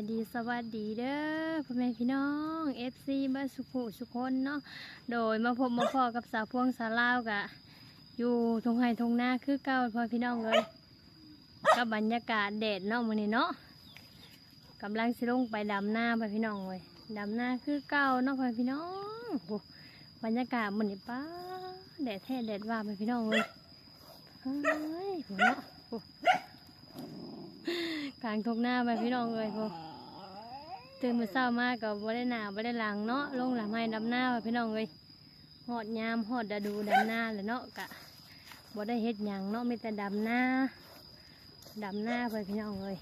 ายดีสวัสดีเด้อพ่อแม่พี่น้อง FC บ้านสุขุสุคนเนาะโดยมาพบมาพอกับสาวพวงสาวลาวกะ อยู่ทงไห้ทงนาคือเก่าพ่อพี่น้องเลยกับบรรยากาศแดดเนาะมื้อนี้เนาะกำลังสิลงไปดำหน้าพ่อพี่น้องเลยดำหน้าคือเก่าเนาะพ่อพี่น้องบรรยากาศมื้อนี้ป้าแดดแท้แดดว่าพ่อพี่น้องเลยเฮ้ยเนาะ กลางทงหน้าไปพี่น้องเลยพอตื่นมาเศร้ามากก็บ่ได้หนาบ่ได้หลังเนาะลงหลังให้ดำหน้าไปพี่น้องเลยหอดยามหอดดาดูดำหน้าเลยเนาะกะบ่ได้เฮ็ดหยังเนาะมีแต่ดำหน้าดำหน้าไปพี่น้องเลย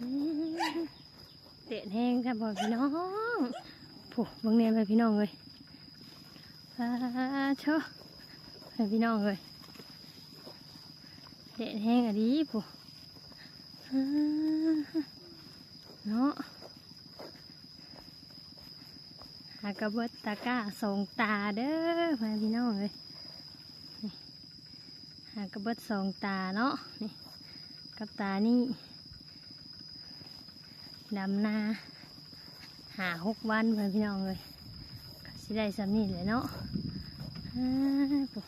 อื้อเตะแห้งครับพ่อพี่น้องผู้บางเนียนไปพี่น้องเลยอาเชอะไปพี่น้องเลยเตะแห้งอะดีผู้อ่า เนาะหากระเบิดตะก้าส่งตาเด้อมาพี่น้องเลยหากระเบิดส่งตาเนาะนี่กับตานี่ดำนาหาหกวันเพื่อนพี่น้องเลยก็สิได้สำนีเลยเนาะอ่าปุ๊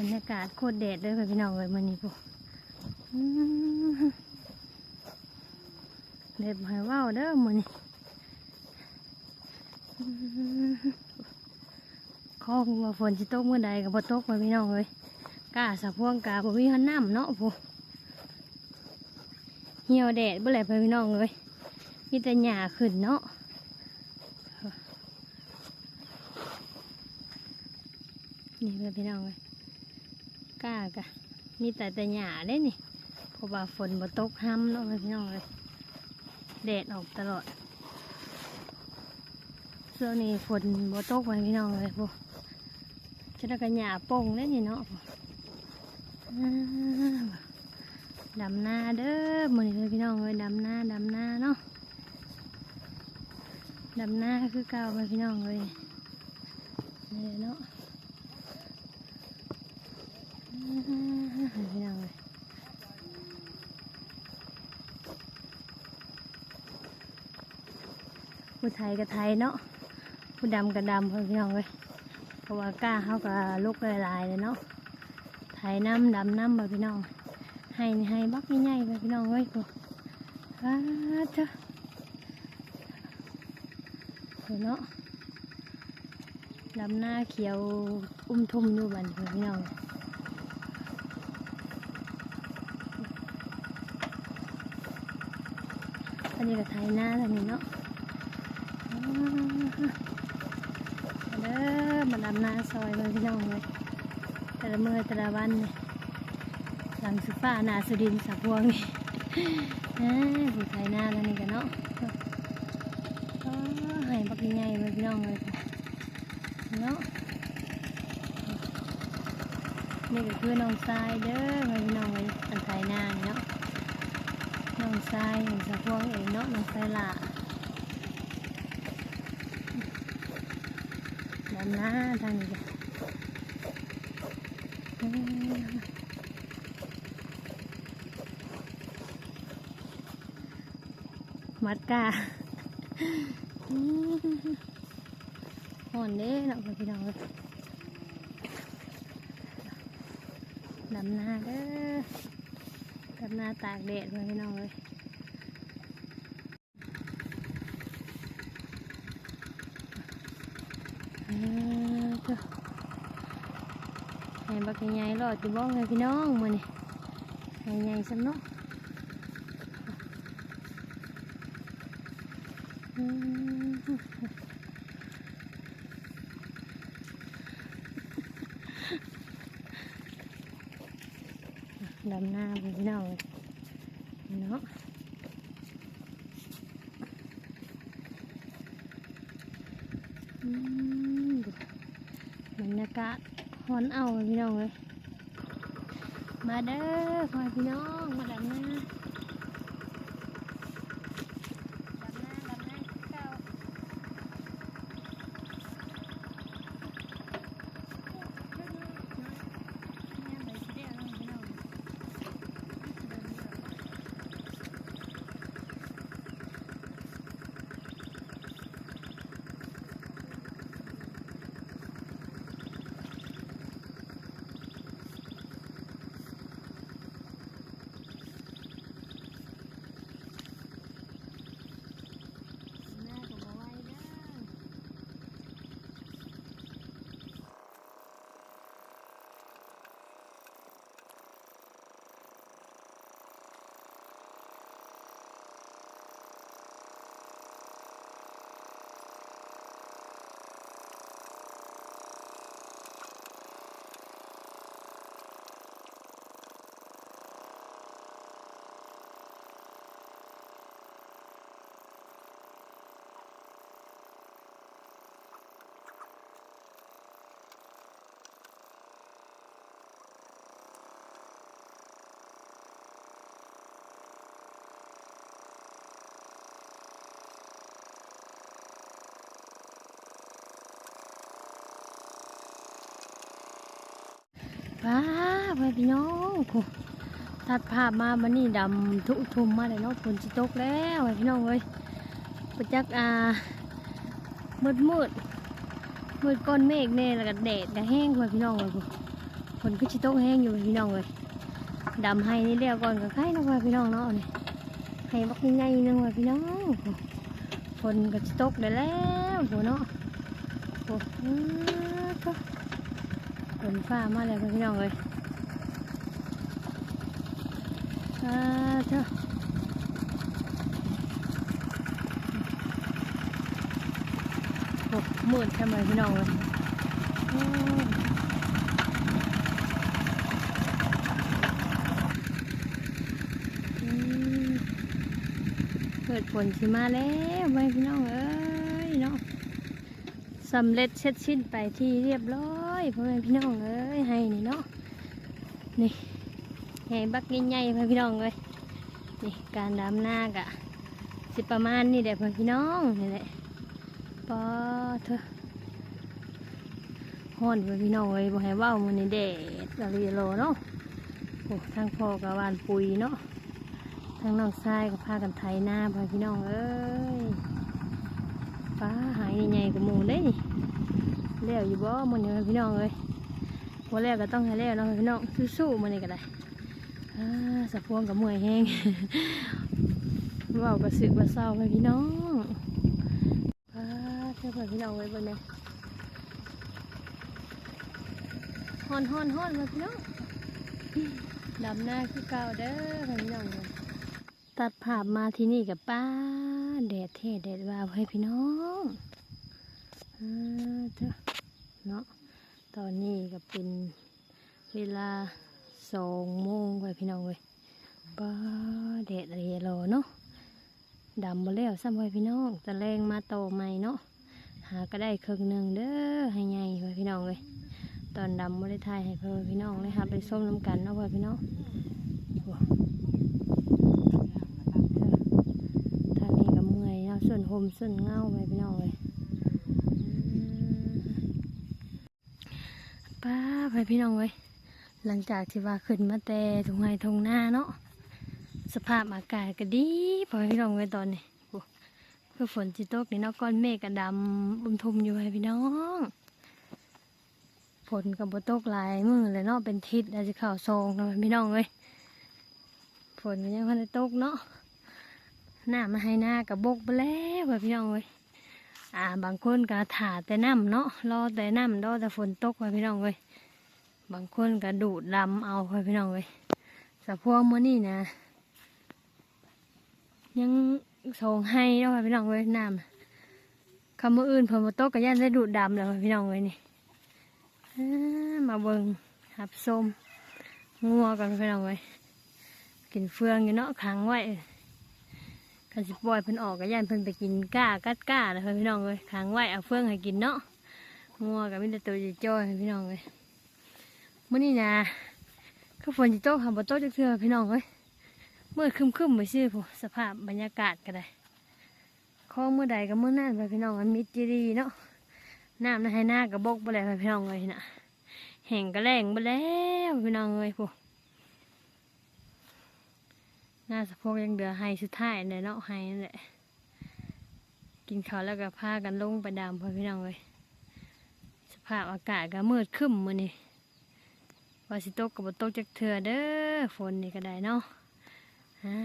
บรรยากาศโคตรแดดเลยเพื่อนพี่น้องเลยมันนี่ปุ๊เด็ดหายว่าวเด้อมันนี่อืมคอหัวาฝนจะตกเมื่อใดกับบ่ตกเพื่อนพี่น้องเลยก้าสะพวงกาบ่มีหันน้ำเนาะปุ๊เหี่ยวแดดเมื่อไรเพื่อนพี่น้องเลยมีแต่หญ้าขึ้นเนาะนี่เพื่อนพี่น้องเลย กล้ากะมีแต่แต่หญ้าได้นี่เพราะว่าฝนบ่ตกห้ำเนาะพี่น้องเลยแดดออกตลอดช่วงนี้ฝนบ่ตกเพื่อนพี่น้องเลยพวกจะได้กันหญ้าป่งได้นี่เนาะดำนาเด้อมื้อนี้เพื่อนพี่น้องเลยดำนาดำนาเนาะดำนาคือเก่าเพื่อนพี่น้องเลยนี่เนาะ ผู้ไทยกับไทยเนาะผู้ดำกับดำพี่น้องเลยเพราะว่ากล้าเขากับลูกลายๆเลยเนาะไทยน้ำดำน้ำบ่พี่น้อง ให้นี่ให้บักใหญ่ๆไปพี่น้องเว้ยกูอ้าเจ้าเนาะดำหน้าเขียวอุ้มทุ่มอยู่บัดนพี่น้อง อันนี้ก็ไทยหน้าทางนี้เนาะเด้อมาดำหน้าซอยเลยพี่น้องเลยแต่ละเมือแต่ละวันนี่หลังสุฟ้านาสุดินสับพวงนี่อผู้ไทยหน้าแล้วนี่กันเนาะก็ให้บักใหญ่ๆเลยพี่น้องเลยเนาะนี่ก็คือน้องทรายเด้อพี่น้องเลยอันไทยหน้าเนาะ องทรายของสะพวงเองเนาะน้องทรายละด้านหน้าทางนี้จ้ะมัดกาห่อนเด้เนาะพี่น้องดำนาเด้อดำนาตากแดดเลยพี่น้องเลยเออเจ้าให้บักใหญ่ๆรอดอยู่บ้องเลยพี่น้องมือนี่ให้ใหญ่สำเนาะอืมดำหน้าไปพี่น้องเนาะอืมบรรยากาศฮ อนเอาพี่น้องเลยมาเด้อพ่อพี่น้องมาดำหน้าดำหน้าดำหน้าคือเก่าเนี่ยไปสิเด้อเนาะพี่น้อง ว้าไปพี่น้องโตัดภาพมาบันนี้ดำทุทุมมาเลยเนาะฝนจะตกแล้วไปพี่น้องเอ้ยประจักอ่ามืดมืดมืดก้อนเมฆเนี่ยแล้วก็แดดก็แห้งไปพี่น้องเลยฝนก็จะตกแห้งอยู่พี่น้องเลยดำให้นี่เรียวก่อนก็ใกล้แล้วไปพี่น้องเนาะนี่ให้บักยังไงนึงไปพี่น้องฝนก็จะตกได้แล้วโหเนาะโอ้อื้อก็ ฝนฟ้ามาแล้วพี่น้องเลยอ่าเถอะโอ้มืดทำไมพี่น้องเลยเปิดฝนสิมาแล้วไว้พี่น้องเอ้ยเนาะสำเร็จเสร็จสิ้นไปที่เรียบร้อย พ่อแม่พี่น้องเอ้ยให้นี่เนาะนี่ให้บักใหญ่ๆพ่อพี่น้องเลยนี่การดำหน้ากะสิประมาณนี่แหละพ่อพี่น้องนี่แหละปอเถอะฮ้อนพ่อพี่น้องเลยบ่ให้เว้ามันนี่แดดอะไรโลเนาะโอ้ทางพ่อกับวานปุยเนาะทางน้องชายก็พากันไถนาพ่อพี่น้องเอ้ยป้าหายใหญ่ๆกับหมูได้นี่ แล้วอยู่บ่มันอยู่พี่น้องเลยวันแรกก็ต้องให้แล้วเนาะพี่น้องสู้ๆมันนี่ก็ได้สะพวงกับมวยแห้งว่ากระสึกกระเศร้าไปพี่น้องป้าเจ้าพ่อพี่น้องไว้บนนี้ฮอนฮอนฮอนมาพี่น้องดำหน้าคือเก่าเด้อพี่น้องเลยตัดภาพมาที่นี่กับป้าแดดเท่แดดว่าให้พี่น้องอ่าเถอะ เนาะตอนนี้ก็เป็นเวลาสองโมงไปพี่น้องเลยป้าแดดอะไรรอเนาะดำมาแล้วซ้ำไว้พี่น้องตะแรงมาโตใหม่เนาะหาก็ได้ครึ่งหนึ่งเด้อให้ใหญ่ไว้พี่น้องเลยตอนดำไม่ได้ทายให้เพื่อพี่น้องเลยครับไปส้มน้ำกันเนาะไว้พี่น้องโอ้ทางนี้ก็เมื่อยเนาะส่วนโฮมส่วนเงาไว้พี่น้องเลยอืม ป้าไปพี่น้องเลยหลังจากที่ว่าขึ้นมาแต่ทงไห้ทงหน้าเนาะสภาพอากาศก็ดีพอพี่น้องไว้ตอนนี้โอ้คือฝนจิตกนี่เนาะก้อนเมฆก็ดำบุมทุมอยู่ให้พี่น้องฝนกับบตกหลายมือเลยเนาะเป็นทิศอาจจะข่าวซองนาะพี่น้องเอ้ยฝนยังพันตกเนาะหน้ามาให้หน้ากับบกไปแล้วพี่น้องเอ้ย อ่า บางคนก็ถ่าแต่น้ำเนาะ รอแต่น้ำรอแต่ฝนตกว่ะพี่น้องเอ้ยบางคนก็ดูดดำเอาว่ะพี่น้องเอ้ยสะพวงมื้อนี้นะ ยังส่งให้เนาะว่ะพี่น้องเอ้ยน้ำคำว่าอื่นเพิ่นตกก็ย่านได้ดูดดำแล้วพี่น้องเอ้ยนี่มาเบิงหับส้มงัวกันไปน้องไว้ยกินเฟืองอยู่เนาะขังไว้ สิปล่อยเพิ่นออกก็ย่านเพิ่นไปกินก้ากัดก้าเลยพี่น้องเลยขังไว้เอาเฟืองให้กินเนาะงัวกับมิตรตัวจ้อยพี่น้องเลยมื่อนี้นะก็ฝนจะโต๊ะหาบ่โต๊ะจักเทื่อพี่น้องเลยเมื่อคึมคึมไปซื้อผู้สภาพบรรยากาศก็ได้ข้อเมื่อใดก็เมื่อนั้นไปพี่น้องมันมิตรจีรีเนาะน้ำในให้หน้ากระบกไปเลยพี่น้องเลยนะแห้งกระแรงไปแล้วพี่น้องเลยพวก หน้าสะโพกยังเดือให้สุดท้ายเลยเนาะให้นั่นแหละ กินข้าวแล้วก็พากันลงไปดำพอพี่น้องเลยสภาพอากาศก็มืดครึ้มมือนี่วาสิโตกกับบตจากเถื่อเด้อฝนนี่ก็ได้เนาะอ่า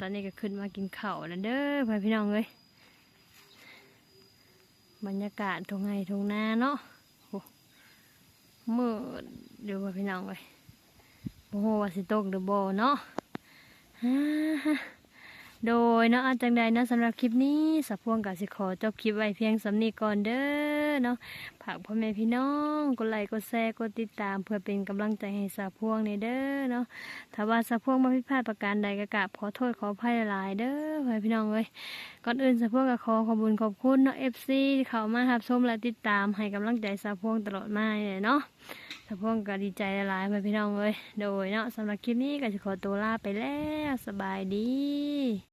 ตอนนี้ก็ขึ้นมากินข้าวแล้วเด้อพ่อพี่น้องเลยบรรยากาศทงไห้ทงนาเนาะมืดเดี๋ยวพี่น้องเลยโอ้โหวาสิโตกหรือบ่เนาะ โดยเนาะจังใดเนาะสำหรับคลิปนี้สับพวงกับสิขอจบคลิปไว้เพียงสำนีก่อนเด้อ เนาะฝากพ่อแม่พี่น้องกดไลค์กดแชร์กดติดตามเพื่อเป็นกำลังใจให้สับพวงในเด้อเนาะถ้าว่าสับพวงมาผิพาดประการใดก็กราบขอโทษขออภัยหลายเด้อพ่อพี่น้องเลยก่อนอื่นสะพวงก็ขอขอบคุญขอบคุณเนาะเอฟซีเข้ามารับชมและติดตามให้กำลังใจสะพวงตลอดมาเลยเนาะสะพวงก็ดีใจหลายๆไปพี่น้องเลยโดยเนาะสำหรับคลิปนี้ก็จะขอตัวลาไปแล้วสบายดี